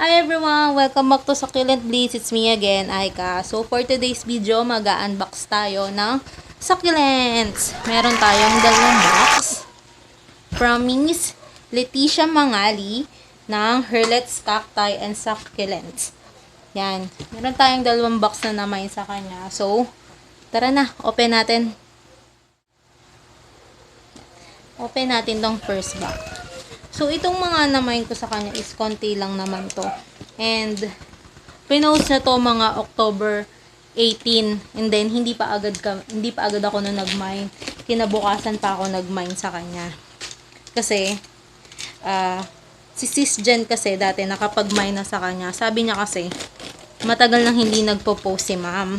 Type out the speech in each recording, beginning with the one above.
Hi everyone! Welcome back to Succulent Blitz. It's me again, Aika. So for today's video, mag-unbox tayo ng succulents. Meron tayong dalawang box from Miss Leticia Mangali ng Herlet's Cacti and Succulents. Yan. Meron tayong dalawang box na naman sa kanya. So, tara na. Open natin. Open natin tong first box. So, itong mga namain ko sa kanya is konti lang naman to. And, pinost na to mga October 18. And then, hindi pa agad, ka, hindi pa agad ako na nag-mine. Kinabukasan pa ako nag-mine sa kanya. Kasi, ah, si Sis Jen kasi dati nakapag-mine na sa kanya. Sabi niya kasi, matagal nang hindi nagpo-post si ma'am.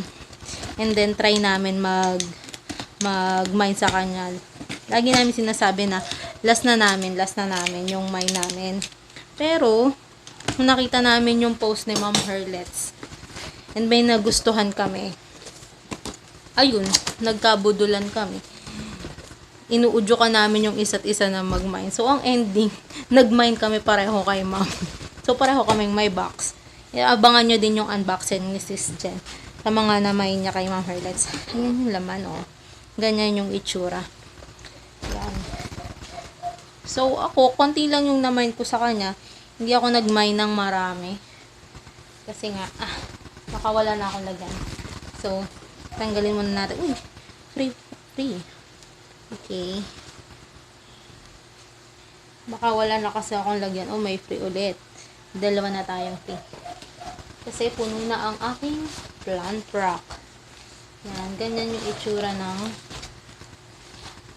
And then, try namin mag, mag-mine sa kanya. Lagi namin sinasabi na, last na namin, last na namin yung mine namin. Pero, nung nakita namin yung post ni Ma'am Herlets, and may nagustuhan kami, ayun, nagkabudulan kami. Inuudyo ka namin yung isa't isa na mag-mine. So, ang ending, nag-mine kami pareho kay Ma'am. So, pareho kaming may box. Abangan nyo din yung unboxing ni Sis Jen sa mga na-mine niya kay Ma'am Herlets. Ayan yung laman, oh. Ganyan yung itsura. So, ako, konti lang yung na-mine ko sa kanya. Hindi ako nag-mine ng marami. Kasi nga, ah, baka wala na akong lagyan. So, tanggalin muna natin. Uy, free, free. Okay. Baka wala na kasi akong lagyan. Oh, may free ulit. Dalawa na tayong free. Kasi puno na ang aking plant rock. Yan, ganyan yung itsura ng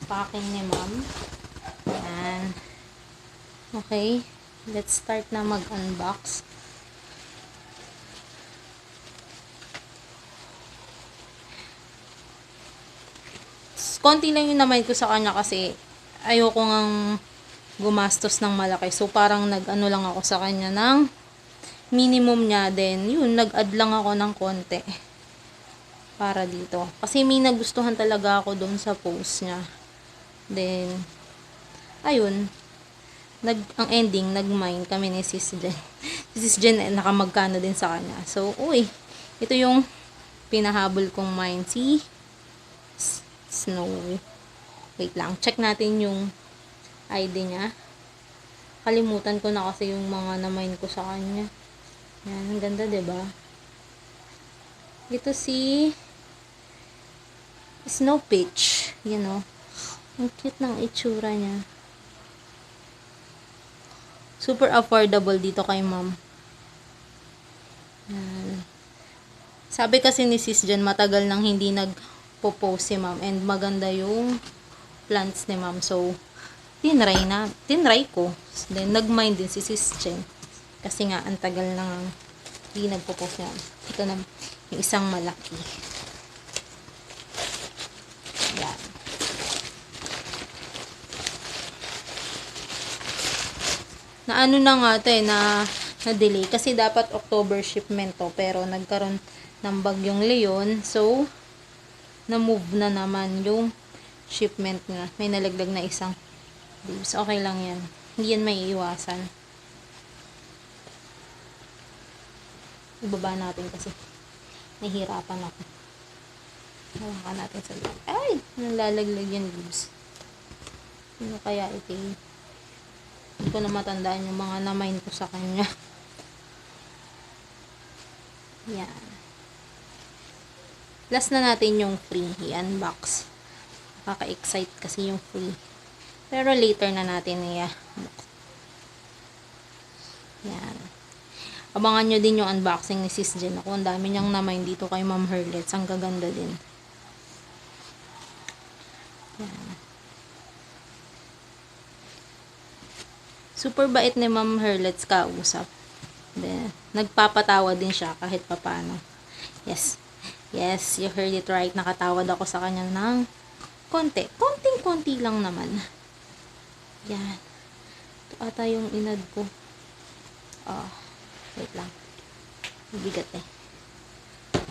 packing ni ma'am. Yan. Okay. Let's start na mag-unbox. Konti lang yung naman ko sa kanya kasi ayoko ngang gumastos ng malaki. So, parang nag-ano lang ako sa kanya ng minimum niya. Then, yun, nag-add lang ako ng konti para dito. Kasi may nagustuhan talaga ako doon sa post niya. Then, ayun, nag, ang ending, nag-mine kami ni Sis Jen. si Sis Jen, eh, nakamagkano din sa kanya. So, uy, ito yung pinahabol kong mine. Si Snow. Wait lang, check natin yung ID niya. Kalimutan ko na kasi yung mga na-mine ko sa kanya. Yan, ang ganda, ba? Ito si Snow Peach. You know. Ang cute ng itsura niya. Super affordable dito kay ma'am. Yan. Sabi kasi ni Sis Jen, matagal nang hindi nagpo-post si ma'am. And maganda yung plants ni ma'am. So, tinry na. Tinry ko. Then, nag-mind din si Sis Jen. Kasi nga, ang tagal nang hindi nagpo-post niya. Ito na, yung isang malaki. Yan. Na ano na nga ito eh, na, na delay. Kasi dapat October shipment to. Pero nagkaroon ng bagyong Leon. So, na-move na naman yung shipment na. May nalagdag na isang leaves. Okay lang yan. Hindi yan may iwasan. Ibaba natin kasi nahihirapan ako. Hawakan natin sa loob. Ay! Nalalaglag yung leaves. Ano kaya ito? Hindi ko na matandaan yung mga na-mine ko sa kanya. Yan. Last na natin yung free. Yan, box. Nakaka-excite kasi yung free. Pero later na natin niya. Yan. Abangan nyo din yung unboxing ni Sis Jen. Ako, ang dami niyang na-mine dito kay Ma'am Herlets. Ang gaganda din. Yan. Super bait ni Ma'am Herlets kausap. Then, nagpapatawa din siya kahit papano. Yes. Yes, you heard it right. Nakatawad ako sa kanya ng konti. Konting-konti lang naman. Yan. Ito ata yung inad ko. Oh, wait lang. Bigat eh.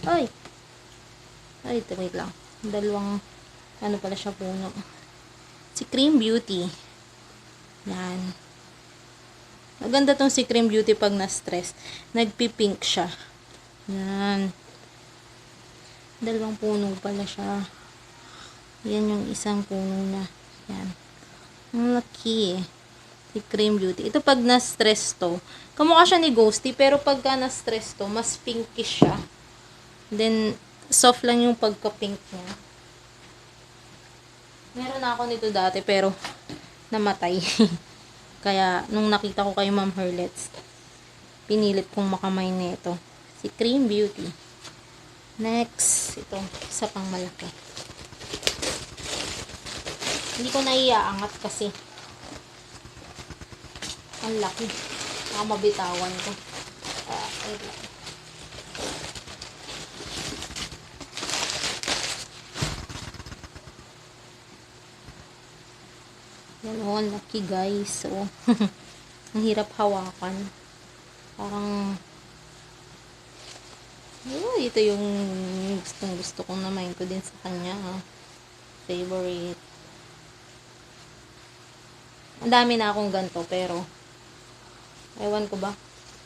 Ay! Ay, ito, wait lang. Dalawang, ano pala siya puno. Si Cream Beauty. Yan. Maganda tong si Cream Beauty pag na-stress. Nagpi-pink siya. Yan. Dalawang puno pala siya. Yan yung isang puno na. Yan. Ang laki eh. Si Cream Beauty. Ito pag na-stress to. Kamukha siya ni Ghosty. Pero pagka na-stress to, mas pinkish siya. Then, soft lang yung pagka-pink niya. Meron ako nito dati pero namatay. Kaya nung nakita ko kay Ma'am Herlets, pinilit kong makamay nito. Si Cream Beauty. Next, ito, isa pang malaki. Hindi ko naiaangat kasi. Ang laki. Baka mabitawan ko. Ah, wait Yan o, ang laki guys. So, ang hirap hawakan. Parang, oh, ito yung gustong gusto kong namain ko din sa kanya. ah. Favorite. Ang dami na akong ganto pero, ewan ko ba,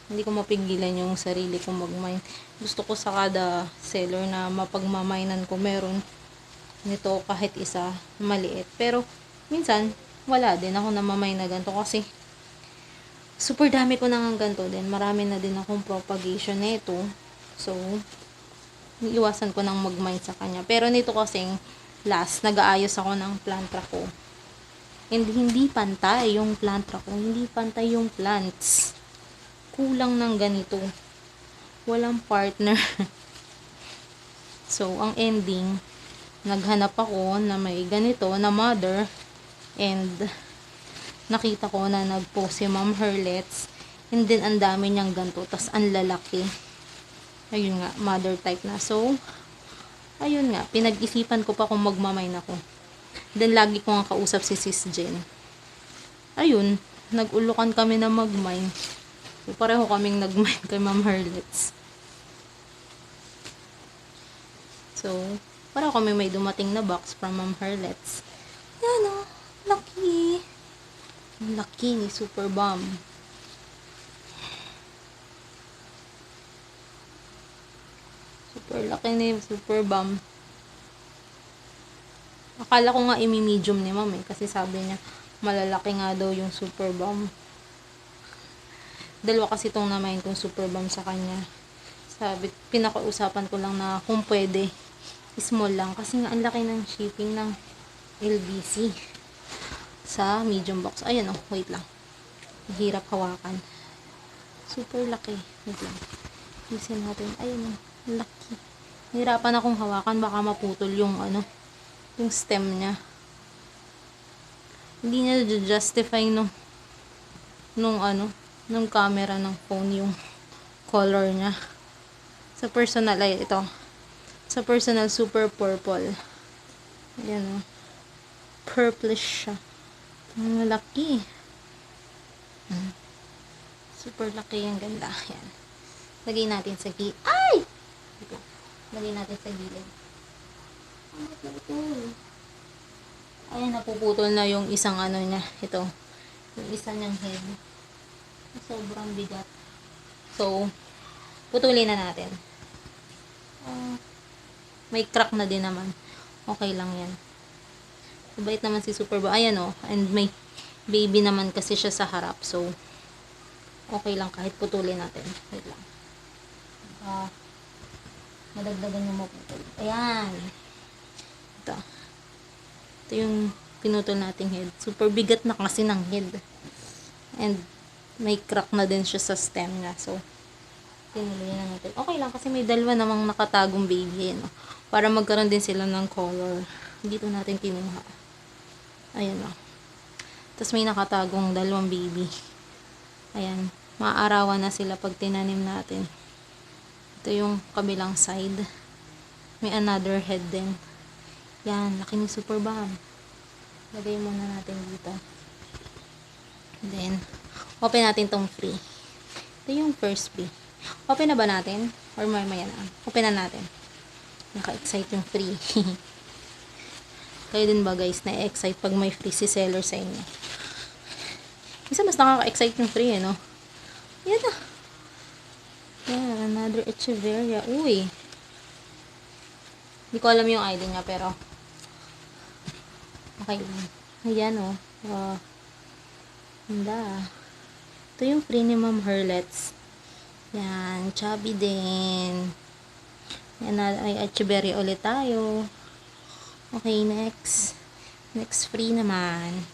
hindi ko mapigilan yung sarili kong mag-mine. Gusto ko sa kada seller na mapagmamainan ko meron nito kahit isa maliit. Pero, minsan, wala din ako namamay na ganito kasi super dami ko nang ganito din. Marami na din akong propagation nito. So, iwasan ko nang mag-mine sa kanya. Pero nito kasing last, nag-aayos ako ng plantra ko. And hindi pantay yung plantra ko. Hindi pantay yung plants. Kulang ng ganito. Walang partner. so, ang ending, naghanap ako na may ganito na mother and nakita ko na nag-post si Ma'am Herlets and then ang dami niyang ganito tas ang lalaki. Ayun nga, mother type na. So ayun nga, pinag-isipan ko pa kung magmamain ako. Then lagi ko nga kausap si Sis Jen. Ayun, nag-ulukan kami na mag-mine so pareho kaming nag-mine kay Ma'am Herlets so pareho kami may dumating na box from Ma'am Herlets yan o Laki. Laki ni Super Bomb. Super laki ni Super Bomb. Akala ko nga imi-medium ni ma'am eh. Kasi sabi niya, malalaki nga daw yung Super Bomb. Dalawa kasi itong namain kong Super Bomb sa kanya. Sabi, pinakausapan ko lang na kung pwede, small lang. Kasi nga, ang laki ng shipping ng LBC sa medium box. Ayan oh, wait lang. Hirap hawakan. Super laki. Wait lang. Isin natin. Ayun oh, laki. Hirapan akong hawakan. Baka maputol yung ano, yung stem niya. Hindi niya justify nung, nung ano, nung camera ng phone yung color niya. Sa personal, ay ito. Sa personal, super purple. Ayan oh. Purplish siya. Ang laki. Hmm. Super laki ang ganda. Yan. Lagay natin sa gilid. Ay! Lagay natin sa gilid. Ang napuputol. Na yung isang ano niya. Ito. Yung isa niyang head. Sobrang bigat. So, putulin na natin. Ah, may crack na din naman. Okay lang yan. Mabait naman si Super Boy. Ayan o. And may baby naman kasi siya sa harap. So, okay lang kahit putulin natin. Wait lang. Uh, madagdagan yung maputol. Ayan. Ito. Ito yung pinutol nating head. Super bigat na kasi ng head. And, may crack na din siya sa stem niya. So, tinuloy na natin. Okay lang kasi may dalawa namang nakatagong baby. No? Para magkaroon din sila ng color. Dito natin kinuha. Ayan o. Tapos may nakatagong dalawang baby. Ayan. Maaarawan na sila pag tinanim natin. Ito yung kabilang side. May another head din. Yan. Laki ni Super Bomb. Lagay muna natin dito. Then, open natin tong free. Ito yung first free. Open na ba natin? Or may maya na? Open na natin. Naka-excite yung free. Kayo din ba guys na-excite pag may free si seller sa inyo? Isa mas nakaka-excite yung free eh, no? Yan na. Yan, another Echeveria. Uy. Hindi ko alam yung ID niya, pero okay lang. Ayan, oh. Wow. Ganda. Ito yung free ni Ma'am Herlets. Yan, chubby din. Yan na, ay Echeveria ulit tayo. Okay, next. Next free naman.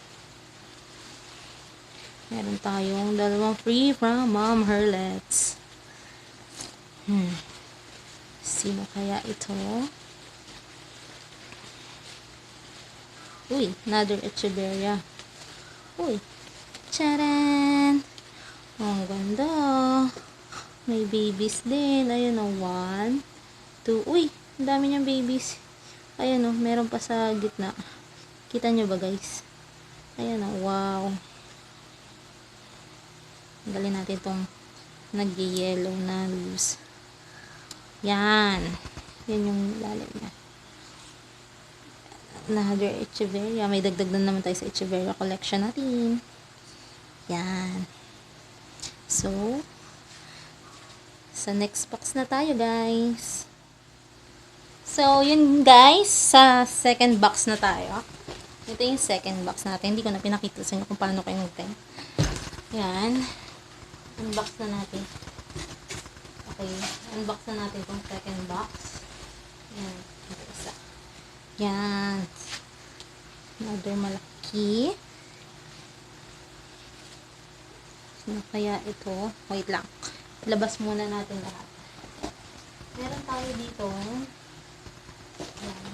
Meron tayong dalawang free from Mom Herlets. Hmm. Sino kaya ito? Uy, another Echeveria. Uy. Charan! Oh, ang ganda. May babies din. Ayun o, one, two. Uy, ang dami niyang babies. Ayun o, meron pa sa gitna. Kita nyo ba guys? Ayan o, wow. Tanggalin natin itong nag-yellow na loose. Yan. Yan yung lalim niya. Another Echeveria. May dagdag na naman tayo sa Echeveria collection natin. Yan. So, sa next box na tayo guys. So, yun guys. Sa second box na tayo. Ito yung second box natin. Hindi ko na pinakita sa inyo kung paano kayo mag Yan. Unbox na natin. Okay. Unbox na natin itong second box. Yan. Ito isa. Yan. Another malaki. Sino kaya ito? Wait lang. Labas muna natin lahat. Meron tayo dito. Yan.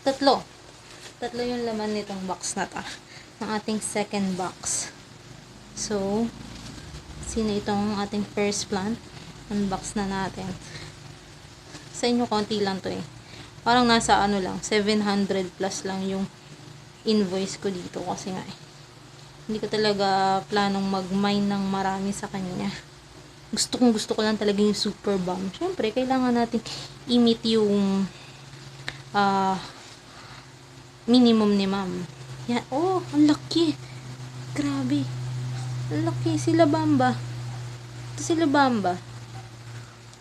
Tatlo. Tatlo yung laman nitong box na ta. Ng ating second box. So, sino itong ating first plant? Unbox na natin. Sa inyo, konti lang to eh. Parang nasa ano lang, 700 plus lang yung invoice ko dito kasi nga eh. Hindi ko talaga planong mag-mine ng marami sa kanya. Gusto kong gusto ko lang talaga yung super bomb. Siyempre, kailangan natin i-meet yung ah minimum ni ma'am. Yan. Oh, ang laki. Grabe. Ang laki. Sila Bamba. Ito sila Bamba.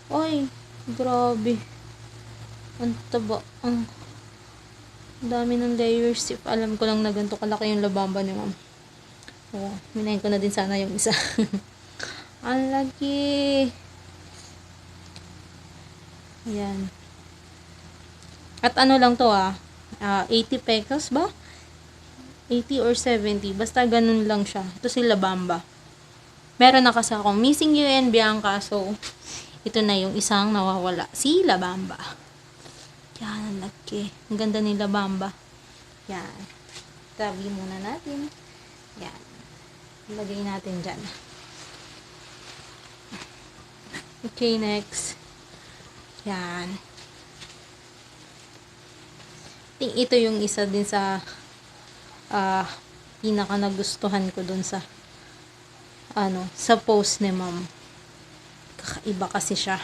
Oy, grabe. Ang taba. Ang dami ng layers. If alam ko lang na ganito kalaki yung labamba ni ma'am. Oh, minayin ko na din sana yung isa. ang laki. Ayan. At ano lang to ah. Ah, 80 pesos ba? 80 or 70. Basta ganun lang siya. Ito si Labamba. Meron na kasi akong missing and Bianca. So, ito na yung isang nawawala. Si Labamba. Yan, ang laki. Ang ganda ni Labamba. Yan. Tabi muna natin. Yan. Ilagay natin dyan. Okay, next. Yan. Think ito yung isa din sa ah pinaka nagustuhan ko dun sa ano, sa post ni ma'am. Kakaiba kasi siya.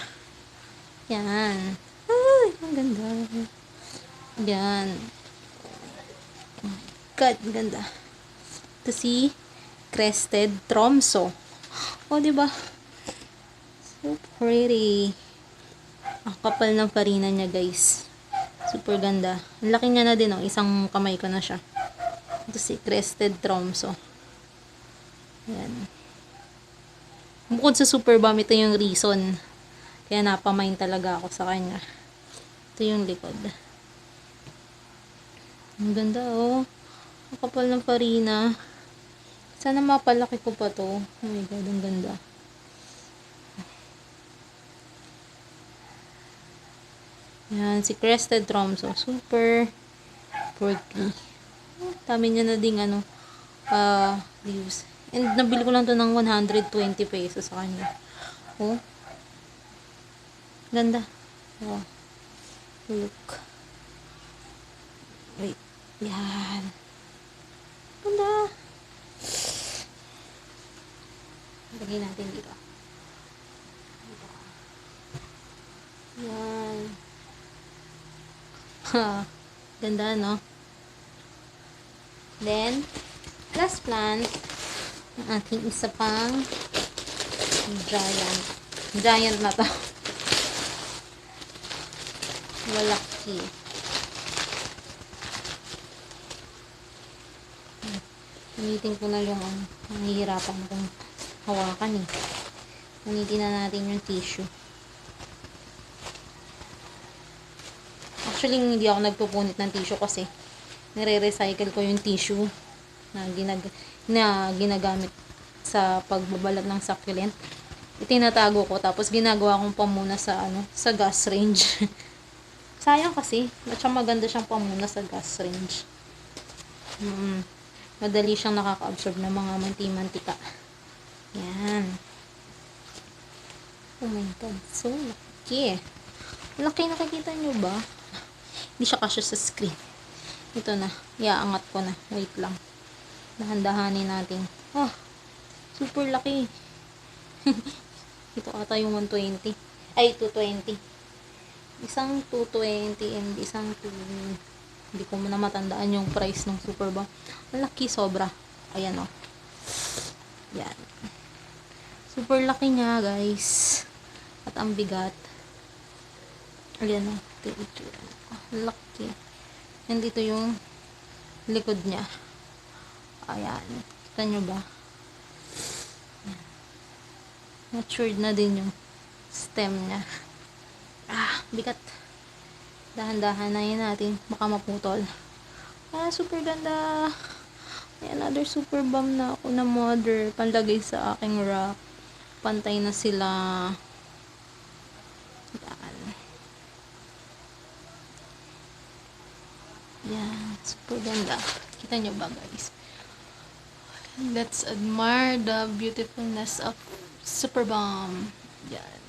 Yan. Ay, ang ganda. Yan. God, ang ganda. Ito si Crested Tromso. Oh, di ba? So pretty. Ang kapal ng farina niya, guys. Super ganda. Ang laki niya na din, oh. Isang kamay ko na siya. Ito si Crested Tromso. Yan. Bukod sa super bomb, ito yung reason. Kaya napamain talaga ako sa kanya. Ito yung likod. Ang ganda, oh. Ang kapal ng farina. Sana mapalaki ko pa to. Oh my God, ang ganda. Yan, si Crested Tromso. Super pretty. Dami niya na ding ano, uh, leaves. And nabili ko lang to ng 120 pesos sa kanya. Oh. Ganda. Oh. Look. Wait. Yan. Ganda. Lagay natin dito. Yan. Ganda, no? Then, last plant. Ang ating isa pang giant. Giant na to. Malaki. Gamitin ko na yung ano, nahihirapan akong hawakan eh. Gamitin na natin yung tissue. Actually, hindi ako nagpupunit ng tissue kasi nire-recycle ko yung tissue na, ginag na ginagamit sa pagbabalat ng succulent. Itinatago ko tapos ginagawa kong pamuna sa ano sa gas range. Sayang kasi, at maganda siyang pamuna sa gas range. Mm, madali siyang nakaka-absorb ng mga manti-mantika. Yan. Oh my god, so laki. Laki nakikita nyo ba? Hindi siya kasya sa screen. Ito na. Iaangat ko na. Wait lang. Dahan-dahanin natin. Oh, super laki. Ito ata yung 120. Ay, 220. Isang 220 and isang 2... Hindi ko na matandaan yung price ng super ba. Laki sobra. Ayan oh. Yan. Super laki niya, guys. At ang bigat. Ayan o. Ito yung itsura. Ah, laki. And dito yung likod niya. Ayan. Kita nyo ba? Matured na din yung stem niya. Ah, bigat. Dahan-dahan na yun natin. Baka maputol. Ah, super ganda. May another super bomb na ako na mother. Panlagay sa aking rack. Pantay na sila. Yan. Yan. Super ganda. Kita nyo ba guys? Let's admire the beautifulness of Super Bomb. Yan.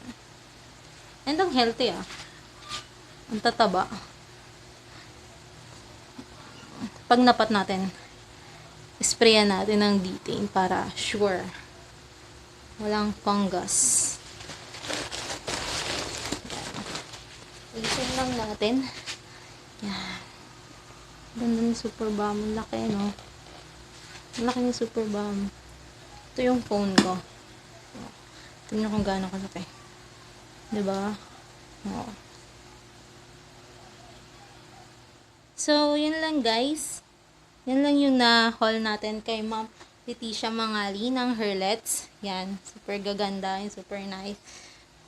And ang healthy ah. Ang tataba. Pag napat natin, sprayan natin ng detain para sure. Walang fungus. Isin lang natin. Yan. Ganda ni Super Bomb. Laki, no? Laki ni Super Bomb. Ito yung phone ko. Tingnan kung gaano kalaki. Diba? Oo. So, yun lang guys. Yan lang yung na-haul natin kay Ma'am Leticia Mangali ng Herlets. Yan. Super gaganda. and Super nice.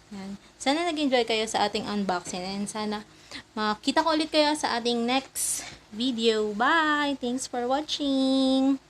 Yan. Sana nag-enjoy kayo sa ating unboxing and sana makita ko ulit kayo sa ating next video. Bye! Thanks for watching!